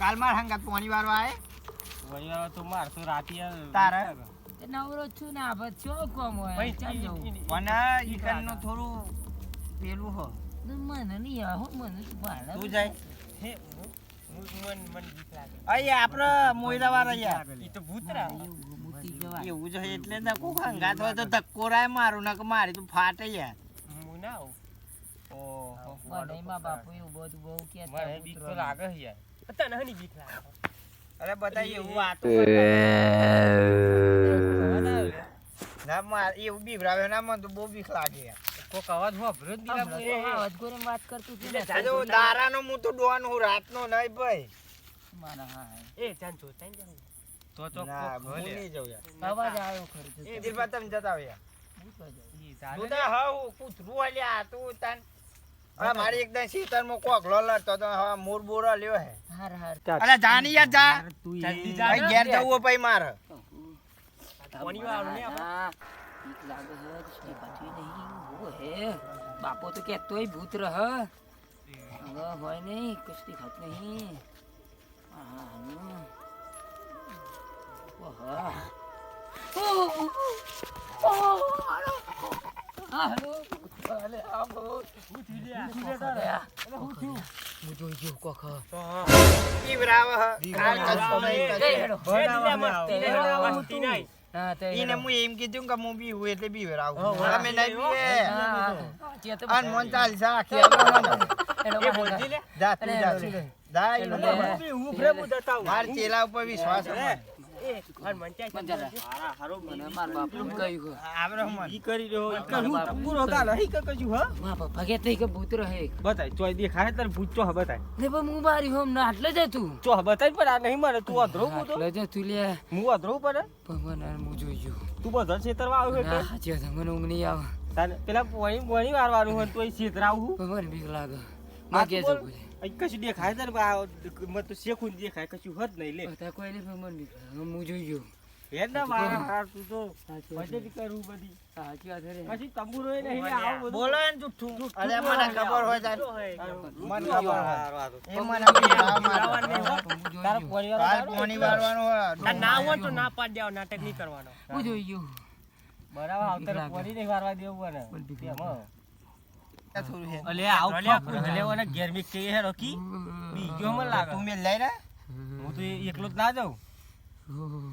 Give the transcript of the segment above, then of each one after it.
કાલ માર હંગાત પોણી વારવા આય વળી હવે તો માર તો રાતી તારે? નવરો છું ને આ બધ ચો કોમ હોય? ભાઈ, ચાલ જવું? ઈકન ઈકનનું થોડું પેલું હો. મને નહીં હો, મને તો જાય. હે, હું- હું- મન મન બીક લાગે. અહીંયા આપણે મોયરા વાળા યાર. તો ભૂતરા. એવું છે એટલે તો કોક હંગાત હોય તો ધક્કો રાય મારું નક મારી તો ફાટે યાર. હું ના આવું. ઓહો. બાપુ એવું બધું બહુ કહેતા મને બીક તો લાગે યાર. તને હની બીક લાગે. અરે બધા એવું વાતો ના માર એવું બીવરાવે ના મને તો બહુ બીક લાગે. કોક અવાજ વાત કરતું જાજો દારાનો હું તો હું રાતનો નહીં ભાઈ. મારા હા. એ જાન જોતા ને તો તો કોક નહીં જઉં યાર. અવાજ આવ્યો ખરી એ દિલબા તમે જતા આવ્યા તો હાવ કૂતરું આલ્યા તું તાન આ મારી એકદમ શીતળમાં કોક લડતો તો હવે મોર બોરો લ્યો હે હાર હાર અરે જાની યાર જા જલ્દી જા ભાઈ ઘેર જવું હોય પછી મારે કોની વાર ને? હા, બીક લાગે છે, કશું દેખાતું નહીં. વો હે, બાપો તો કહેતોય ભૂત રહ હવે હોય નહીં કશું દેખાતું નહીં હા, હમ. ઓહો. હાલો. ભૂત. હું એમ કીધું કે હું બીવું એટલે બીવરાવું હો, વાહ. નહીં તો અન મન ચાલશે આખી આલો એ બોલતી લે. જા તું જા અરે, અરે. જા હેડો, ઈ લે. મને. હું ફ્રેમ ઉતારતા માર ચેલા ઉપર વિશ્વાસ તું બધા છેતરવા આવ્યો મને ઊંઘ નહીં આવે પેલા પોણી પોણી વારવાનું હોય તો છેતરાવું મને બીક લાગે કશું દેખાય તાર આ મત તો શેખું દેખાય કશું હદ નહીં લે. તા કોઈ નહીં મને હું જોઈ ગયું. હે ને મારા હાર તું તો સાચી કરું બધી. સાચી વાત રે. કશું તંબુરો નહીં લે આવું બધું. બોલો ને જુઠ્ઠું. અરે મને ખબર હોય તાર. મને ખબર. એ મને તારા કાલ પોણી ના તો ના પાડ દેવા નાટક નહીં કરવાનો હું જોઈ ગયું. બરાબર આવતર પોણી નહીં વારવા દેવું અલે આવું ફાફું જલેવાના ઘેર હે રોકી. બીજો મને લાગે. તું મેલ લઈ રે. હું તો એકલો જ ના જાઉં.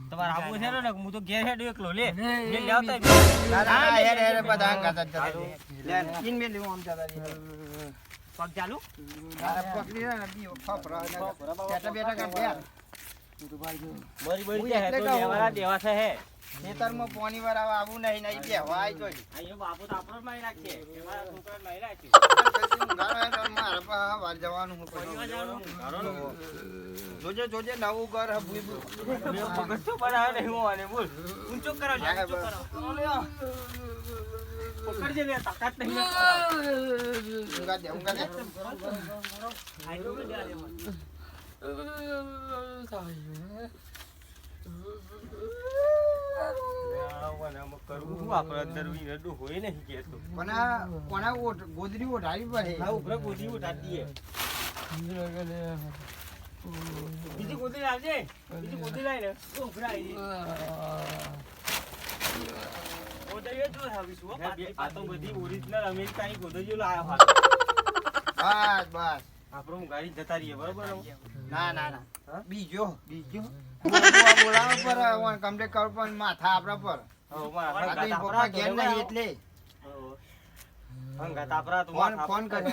તમારે આવું છે ને હું તો ઘેર હેડો એકલો લે. ના. લે, આમ જતા પગ ચાલુ? પગ રે ને, બીઓ ફફરા બેઠા કાંઈ બેર. મરી મરી જાય તો કહું. દેવા છે હે. ખેતરમાં પોણી વાળા આવું નહીં નહીં કે આઈ જોઈ. અહીંયા બાપુ તો આપણો મારી રાખશે તમારા છોકરા મારી રાખશે ઊંઘાડો હે તો મારે પણ વાર જવાનું જોજે જોજે નવું ઘર હે, તો બનાવ્યો નહીં બોલ. ઊંચો કરો ઊંચો કરો. પકડજે લે તાકાત નહીં દે, દે. બીજી ગોદી લાવજે. બીજી ગોદી લાવીને. તો ઉભરા આવી જઈએ. ગોદડીઓ જો લાવીશું, આ તો બધી ઓરિજિનલ અમેરિકાની ગોદડીઓ લાવ્યા. બસ બસ આપણે ગાડી જતા રહીએ બરોબર ના ના ના. બીજો. બીજો? બોલાવો પર ઓન કમ્પ્લેટ કરો પણ માથા આપણા પર. પપ્પા ઘેર નહીં એટલે. ફોન કર.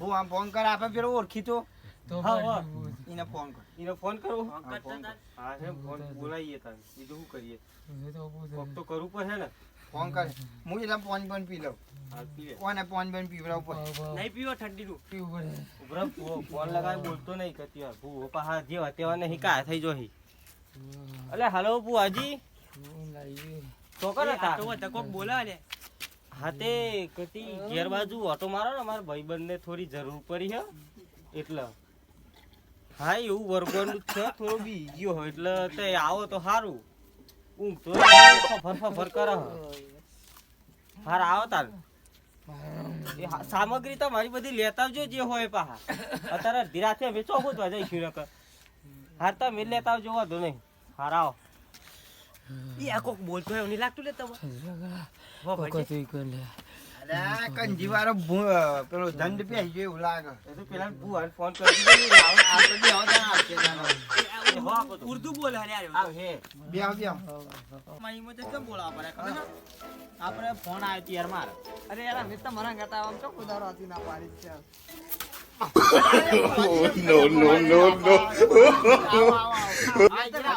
હું આમ ફોન કર આપે પેલો ઓળખી તો. એને ફોન કર. ઈને ફોન કરું. હા, ફોન કર. હા છે ફોન બોલાવીએ તારે. બીજું શું કરીએ? તો કરવું પડશે ને. ફોન કર. હું એટલે પાણી પણ પી લઉં. કોને પાણી પણ પીવડાવ પડે? નહીં પીવો ઠંડીનું ઉભરા ફો- ફોન લગાવી બોલતો નહીં કે ત્યાં ભૂવો પાહા જેવા તેવા નહીં કા થઈ જોહી. અલે હાલો તો. કર હતા હા તે કતી ઘેર બાજુ ઓટો મારો ને મારા ભાઈબંધને થોડી જરૂર પડી હે. એટલે. હા એવું વર્ગોનું છે થોડો બી ગયો હોય એટલે તે આવો તો સારું ઊંઘ તો કરે હાર આવો તાર. એ હા, સામગ્રી બધી લેતા આવજો જે હોય પાહા. અત્યારે ધીરા છે અમે ચોખું તો જઈશું નકર. હાર તો મેં લેતા આવજો વાંધો નહીં. હારા આવો. ઈ આ કોક બોલતો હોય એવું નહીં લાગતું લે તમે? કંજીવાળો પેલો દંડ એવું લાગે. તો પેલા ભુવાને ફોન કરી આવો. ઉર્દુ બોલે હે બે બે આવ. મારી કેમ બોલાવા પડે ખબર આપણે ફોન આવ્યો યાર મારે. અરે યાર અમે તો મરા ગતા આમ તો કુદારો હતી ના પાડી છે? No, no, no, no. આ જરા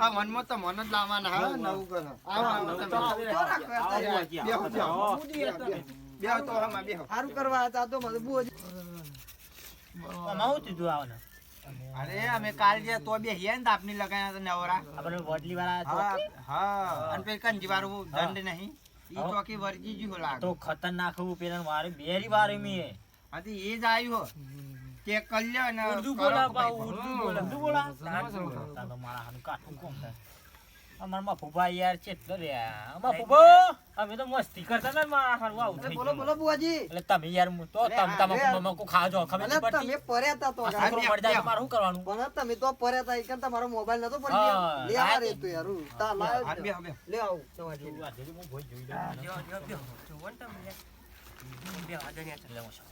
આ મનમાં તો મન જ લાવવાના હા નવું કરો. આવો, તો હમણાં. સારું કરવા હતા તો જ અરે અમે કાલ જે તો બે હિયા ને તાપની લગાયા હતા નવરા. આપણે વડલી વાળા હા હા. અને પેલી કંજીવાળું દંડ નહીં. ઈ ચોકી વર્જી જ્યું લાગે. તો ખતરનાક હું પેલા મારે બેરી વાર મી. હા તો એ જ આવ્યું. તે કલ્યો ને ઉર્દુ બોલા બા ઉર્દુ બોલા ઉર્દુ બોલા તો મારા હાનું કાઠું કોમ થાય અમારમાં ફુબા યાર છે તો રે અમાર ફુબા અમે તો મસ્તી કરતા ને મારા હારું આવું થઈ બોલો બોલો બુઆજી એટલે તમે યાર હું તો તમ તમાકુ બમાકુ ખાજો ખબર અલે નથી પડતી તમે પરેતા તો છોકરો મળી જાય તો શું કરવાનું પણ તમે તો પરેતા એક તમારો મોબાઈલ નતો પડી ગયો લે આ રે. તું યાર હું તા લાયો હા, જ ભોઈ જોઈ લે જો જો જો વન જેવી યાર ભોય આ. એટલે હું છું.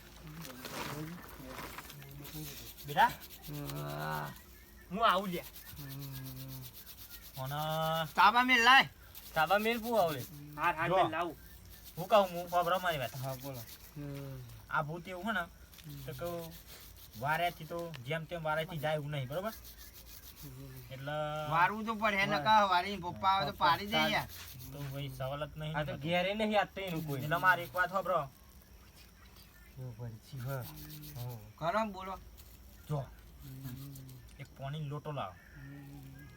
બેટા હું. આવું લે અને તાબા મેલ લાય. તાબા મેલ પૂ આવલે હાર હાર જો. મેં લાવું. હું કહું હું ખબર મારી વાત. હા બોલો. આ ભૂત એવું છે ને તો કહું વારેથી તો જેમ તેમ વારેથી જાય એવું નહીં બરોબર? એટલે વારવું તો પડે ને કા વારી પપ્પા આવે તો પાડી દે યાર. તો ભાઈ સવાલ જ નહીં આ તો ઘેરે નહીં આ તો એનું કોઈ. એટલે મારી એક વાત સાંભળો. કરો બોલો. જો. એક પોણી લોટો લાવો.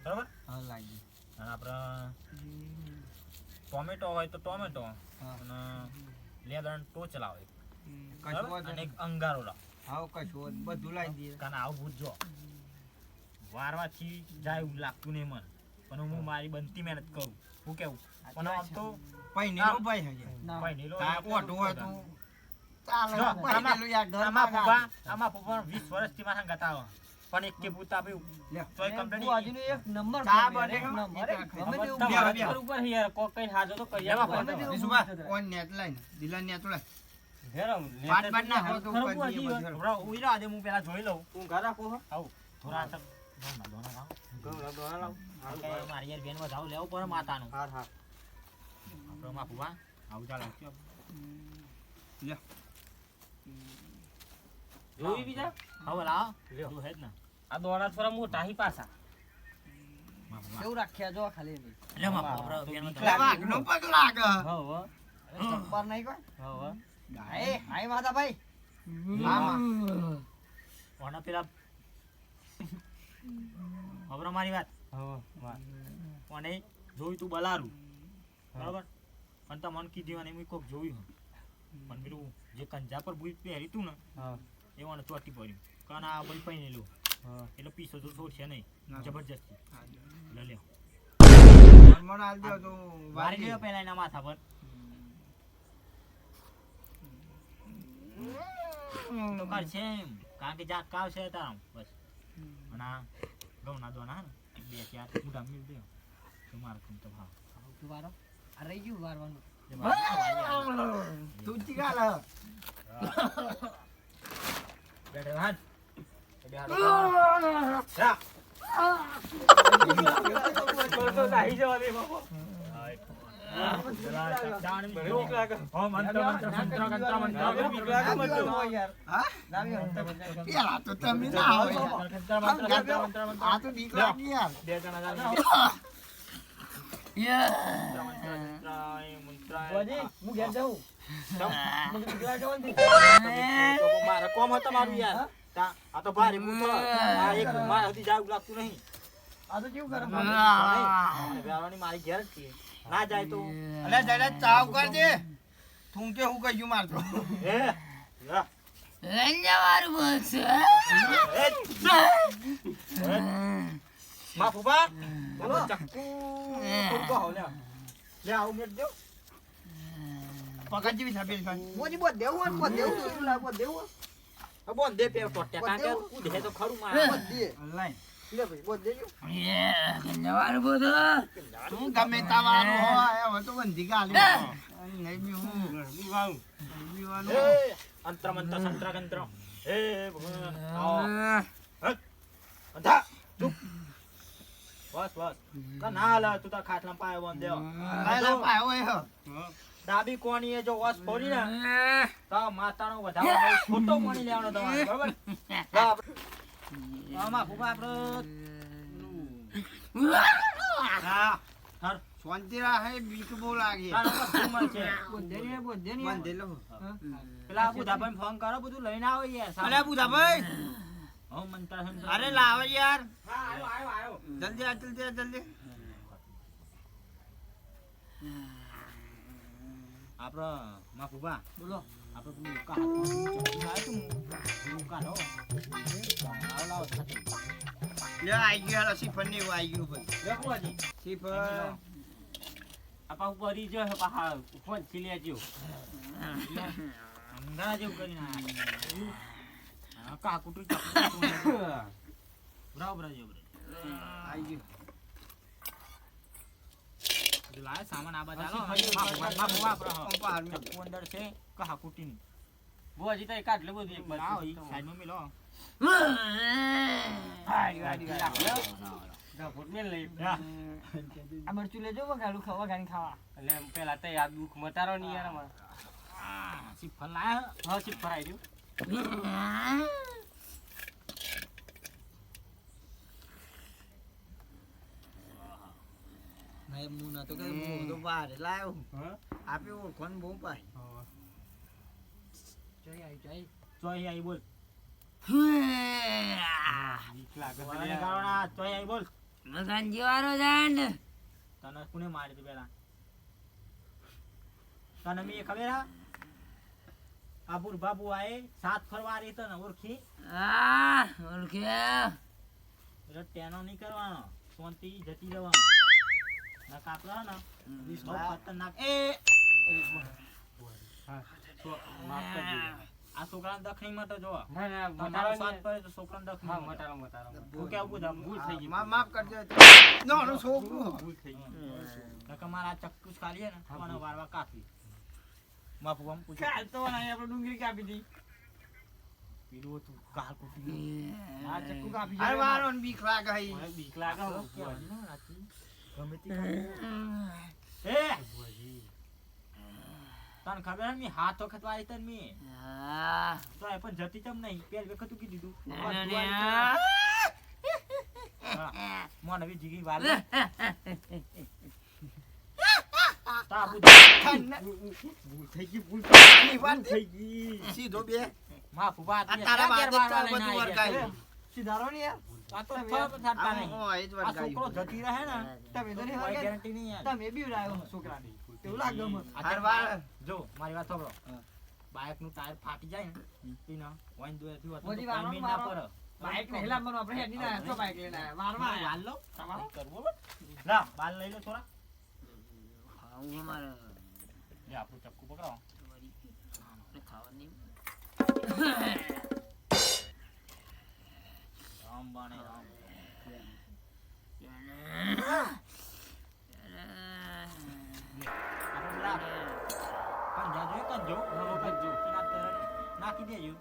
બરોબર? હા લાગી અને આપણે ટોમેટો હોય તો ટોમેટો અને લેદણ ટોચ લાવો એક. અને અંગારો લાવો. હાવ કશું બધું લાવી દઈએ. કારણ આવું ભૂત જો. વારવાથી જાય એવું લાગતું નહીં મને. પણ હું મારી બનતી મહેનત કરું. હું કેવું? પણ આમ તો ભાઈ હોય તો પણ એક કે ભૂત લ્યો. તોય એક નંબર ચા બને એક નંબર, ગમે તેવું. ઉપર યાર કોક કઈ હાજો તો આપો. ઓન નેટ લાઈને, દિલા નેટ પાટ ના તો આજે હું પેલા જોઈ લઉં. હું ઘર રાખો હો. આવું. લાવ. મારી યાર બેનમાં જાવું લેવું પર માતાનું હાર હાર આપણે માં ફુવા આવું ચાલે. જોઈ બીજા? હવે લાવ. લ્યો. હે જ ને. આ દોડા થોડા મોટા હી પાછા. કેવું રાખ્યા જો ખાલી એમ. લે માં ફુવા, આપણે બેનમાં લે, પગ લાગ. હો હવ. ચંપર નહીં કોઈ? હવ હાય માતા ભાઈ. મામા. ઓના પેલા હવે મારી વાત. હો. અને જોયું તું બલારું. બરાબર? પણ તો મન કીધું અને મેં કોક જોયું પણ પેલું જે કંજા પર બુઈ પહેરી તું ને હા. એ મને ચોટી પડ્યું. કારણ આ બધી પહેરેલું એટલે પીસો તો છોડશે નહીં. જબરજસ્તી. લે લે. વારી ગયો પેલા એના માથા પર. તો કરશે એમ. કારણ કે જાત કાવ છે તારા બસ. અને આ ઘઉંના દોના બે ચાર મોટા મિલ દે. તો મારે કમ તો ભાવ. તું વારો. રહી ગયું વારવાનું. જે મારે વારી આવે. તું ચીકાલ હ. બેઠે હાથ બે હાથ તો નાહી જવા દે બાપો બીક લાગે હો. હા? હું ઘેર જાઉં મને બીજા જવાનું છે. મારે કોમ હતો મારું યાર. આ તો ભારે. આ એક મારા હતી જાય લાગતું નહીં. આ તો કેવું કરે? અને મારી ઘેર જ છે. ના જાય તો. અલે ચાવ કરજે તું કે હું કહ્યું મારતો? હે? યા. રંજાવાળું બોલશે માં ચક્કુ. ફૂફો હો લે લે આવું દો. પકડ જેવી છબીલ ખાન બુઆજી બોલ દેવું બોલ દેવું તો શું લાગે બોલ દેવું બોલ દે પેર ટોટ્યા કારણ કે બોલ હે તો ખરું માં બોલ દે. લાઈન લે ભાઈ, બોલ દેજો. જવાનું બધું તું ગમે તાવાનું હોય, હવે તો બંધી ગાલી. નહીં બી હું. નહીં બીવાનું. એ અંતર મંત્ર સંત્ર કંત્ર એ ભગવાન. અંધા ચૂપ. બસ બસ. ના લા તું તો ખાટલા પાયો બંધ દેવો લાય, હે. ડાબી કોણી એ જો વસ ફોડી ને તો માતાનો વધારો ખોટો કોણી લેવાનો તમારે બરોબર મામા ફૂફા આપણે હા હર સોંતીરા હે બીક બહુ લાગે. ધૂમર છે બાંધી લો. પેલા બુધાભાઈ ફોન કરો બધું લઈને આવો યાર. અરે બુધાભાઈ, હો મંત્ર. અરે લાવો યાર. હા આયો આયો આયો જલ્દી આ, જલ્દી આ, જલ્દી. આપડે માં ફૂફા બોલો આપડે પેલું કાઢો પેલું કાઢો લાવો લાવો છત્રી. લે, આઈ ગયું હાલો, શ્રીફળ ને એવું આઈ ગયું ભાઈ. લે ફુવાજી. શ્રીફળ. આપા ઉપર ઈ જો પાહા ફોન છીલ્યા જેવું. અંગારા જેવું કરીને કાકુટું. બરાબર બરાબર. આઈ ગયું. લાવે સામાન આ બધા લો માં માં હા. પંપા હારું. ચપ્પુ અંદર છે કહા કુટીન બુઆજી તો કાઢ લે બધું એક બાર આવો ઈ સાઈડમાં મિલો આ મરચું લેજો વગાડું ખાવા ગાડી ખાવા એટલે પેલા તો યાદ દુઃખ મટારો નહીં યાર અમારે સી ફલ લાયા હા ચીપ ફરાઈ રહ્યું નહીં, હું નતો કે હું તો બહાર બહુ પાય. જઈ આવી જઈ બોલ. સાત ફરવા રહી તને ઓળખી? ઓળખી એટલે નહીં કરવાનો. શાંતિ જતી રહેવાનું. ના કાપડા ને. બહુ ખતરનાક. એ! તો માફ કરજો યાર. આ છોકરાને દખણી માટે જો ના ના તમારો સાથ નહીં. તો છોકરાને દખણી હા મટારો મટારો હું કેવું બધા ભૂલ થઈ ગઈ. માફ કરજો. નાનું છોકરું. ભૂલ થઈ ગઈ. નકર મારા આ ચક્કુ જ ખાલી ને તો વારવા કાપી. માફુ આમ પૂછ્યું કાલ તો આપણે ડુંગળી કાપી હતી. પેલું હતું કાલ કુટી આ ચક્કુ કાપી અરે વારો બીક લાગે બીક લાગે. ગમે તે તને ખબર મી હાથ વખત વાળી તને મી. તો એ પણ જતી ચમ નહીં. પેલ વખત તું કીધું તું. ના, બસ તું ના, વાળી ના. તને. હા. મને બી જીગી વાલ તા બુધ ભૂલ થઈ ગઈ ભૂલ આની વાત થઈ ગઈ. સીધો બે. માં ફુબા તારા વાદે બધું વરગાયું. સીધારો ને યાર. આ તો ફળ થતા નહીં. હોય જ આ છોકરો જતી રહે ને તમે તો નહીં ગેરંટી નહીં યાર. તમે બી લાવ્યો છોકરાને. એવું લાગે મને આ હાર તાર વાર. બાઈક- જો મારી વાત સાંભળો. બાઇકનું ટાયર ફાટી જાય ને વાઈન દોયાથી હોત ને તો બધી કોઈ વારવાનું મીન ના વારો. પડે. બાઈક નહીં લાવવાનું આપણે હેડી ના તો બાઈક લઈને આવ્યા. વારવા મારે આયા. વાલ લો. તમારો? નહીં કરવું બાલ. લઈ લો થોડા. અમારે લે આપણું ચક્કુ રામ બાણે રામ નાખી દેજો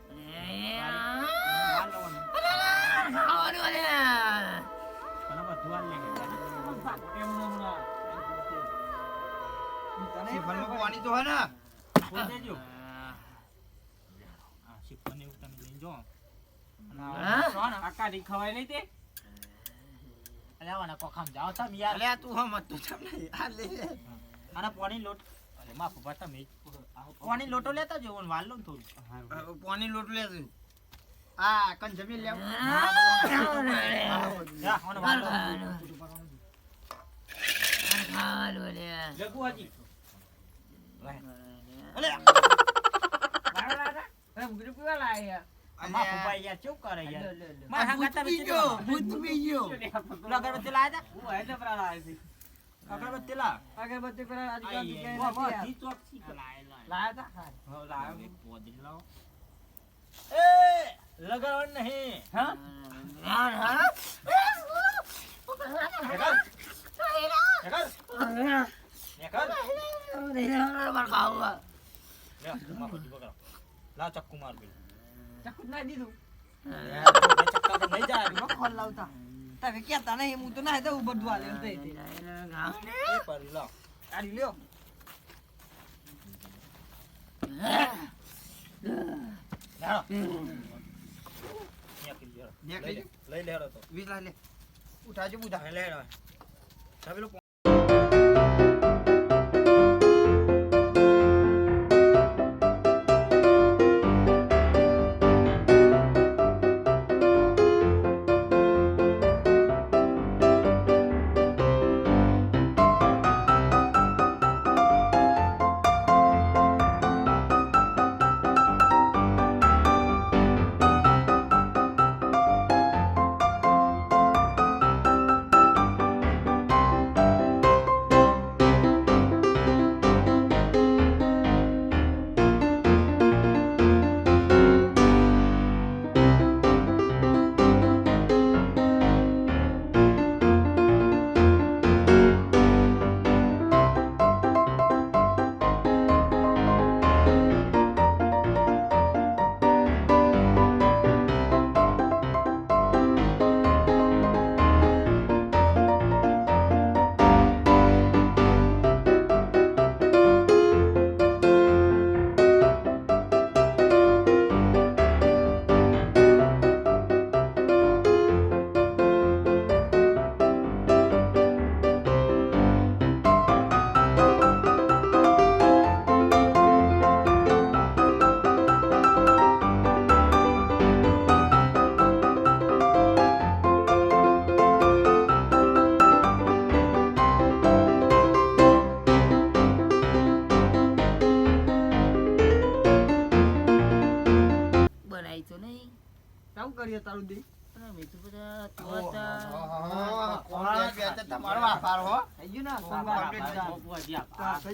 પાણી તો હે ને? દેજો આ શિફ્ટને એવું તમે લઈને જો ને, ખવાય નહીં તે. અલે કોખામ જાઓ તમે યાર અલ્યા તું આ લે. પાણી લોટ અરે તમે પાણી લોટો લેતા જો વાલ લો થોડું. પાણી લોટ લે આ કન જમી લેવ. જા વાલ. લે હજી અલે અરે મુગરી પીવા લાયા. માં ફૂફા યાર ચેવું કરે યાર? આ ભૂત તમે ગયો, ભૂત પી ગયો. અગરબત્તી લાયા હું હે જબરા લાવે છે તા અગરબત્તી લા. અગરબત્તી પેલા આજકાલ દુકાને વાહ, યાર. જી ચોકસી લાય લાય લાયા તા? હા. હો. લાવ્યો ને. પોદી લાવો. એ લગાડવાનું નહીં. હા? હા હા. નેકર. નેકર. નેકર. મારે ખાવું લે, ચક્કુ માર પેલું. ના દીધું નહીં જાય. ફોન લાવતા તમે કહેતા નહીં હું તો ના દઉં બધું આલે લ્યો. નેકરી લેડો. નેકરી લઈ લે. લેડો તો લે ઉઠાજો બુધા લેડો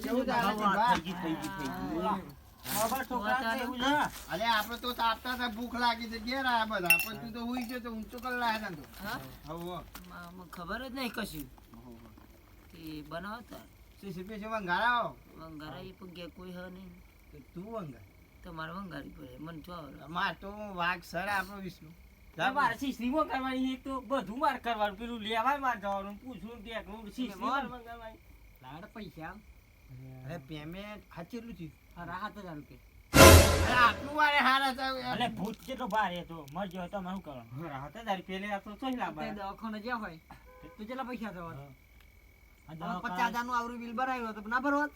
એવું તારું અલે આપણે તો તાપતા હતા ભૂખ લાગી છે ઘેર આયા બધા. પણ તું તો હુઈ ગયો તો ઊંચો કરી લાયા તા તું. હા? હવો. માં- મને ખબર જ નહીં કશું. બનાવતા? વંગારાઓ. વંગારા એ પણ કોઈ હ નહીં. તું વંગાર. તમારે વંગારી પડે. મને તો. માર તો વાઘ સર આપણો વિષ્ણુ. મારે શીશડીમાં કરવાની એક તો બધું માર કરવાનું. પેલું લેવાય માર જવાનું પૂછવું ટેકનું શીશડી માર મંગાવવાની. લાડ પૈસા. અરે પેમેન્ટ હાચેલું થયું. રાહત હજાર રૂપિયા. આટલું વારે હારા હતા ભૂત કેટલો ભારે હતો. મરજો હતો અમે શું કરવાનું? રાહત હજાર પેલે આ તો ચોઈ દવાખાને જ્યાં હોય તો કેટલા પૈસા થવા? પચાસ હજારનું આવરું બિલ ભરાયું હતું ના ભરવા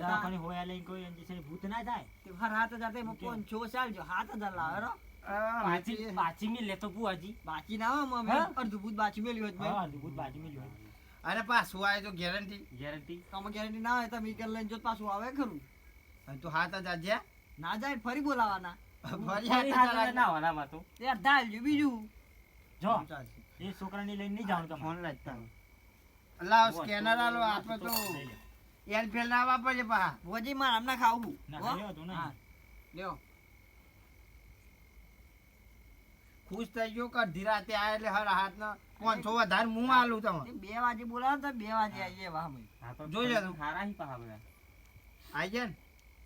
દવાખાને હોયા લઈને કોઈ ભૂત ના થાય. હાથ હજાર હજાર તે પાંચસો ચાલજો હાથ હજાર લાવે મેં લેતો બુઆજી ના હા? બાજુ માં. જોયું પાછું આવે તો ગેરંટી ગેરંટી તમે ગેરંટી ના હોય તો મીટર લઈને જો પાછું આવે ખરું. તો હાથ હજાર જ્યાં? ના જાય ફરી બોલાવાના. ફરી ફરી હાથ હાથ હજાર હજાર ના હોનામાં તો. તે અડધા બીજું. જો એ છોકરાને લઈને નહીં જવાનું તમારે. ફોન લાગતા લાવ સ્કેનર આલો આપણે તો લઈ ફેલ ના વાપરજે પા ભોજી માર આમને ખાવું. ના. લ્યો. ખુશ થઈ ગયો કે રાતે આયા એટલે હર હાથ ના પાંચસો વધારે હું આલું તમે બે વાગે બોલાવો તો બે વાગે આવીએ વાહ ભાઈ હા તો તું. ખારા હી પાહા બધા આઈ જાય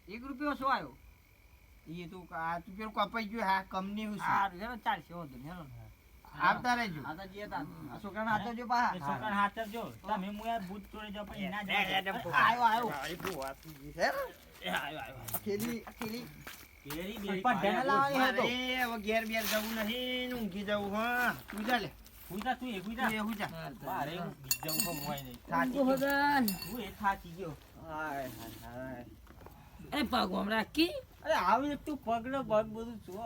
એક રૂપિયો શું આવ્યો ને એ તું આ તું પેલું કપાઈ ગયું હા કંપની હું છે સારું ચાલો ચાલશે વાંધો નહીં હેલો આવતા રહેજો આ તો જે તા છોકરાને હાથે જો પાહા એ છોકરાને હાથ આપજો તમે મુ યાર ભૂત તોડે જો પણ એના જ આયો આયો ને તું જા તું જા. તું એ હું જા મારે એવું બીજું કોઈ એ થાકી ગયો. હાય હાય હાય. એ પગ હમણાં કી અરે આવી એક તું પગ ને પગ બધું જો.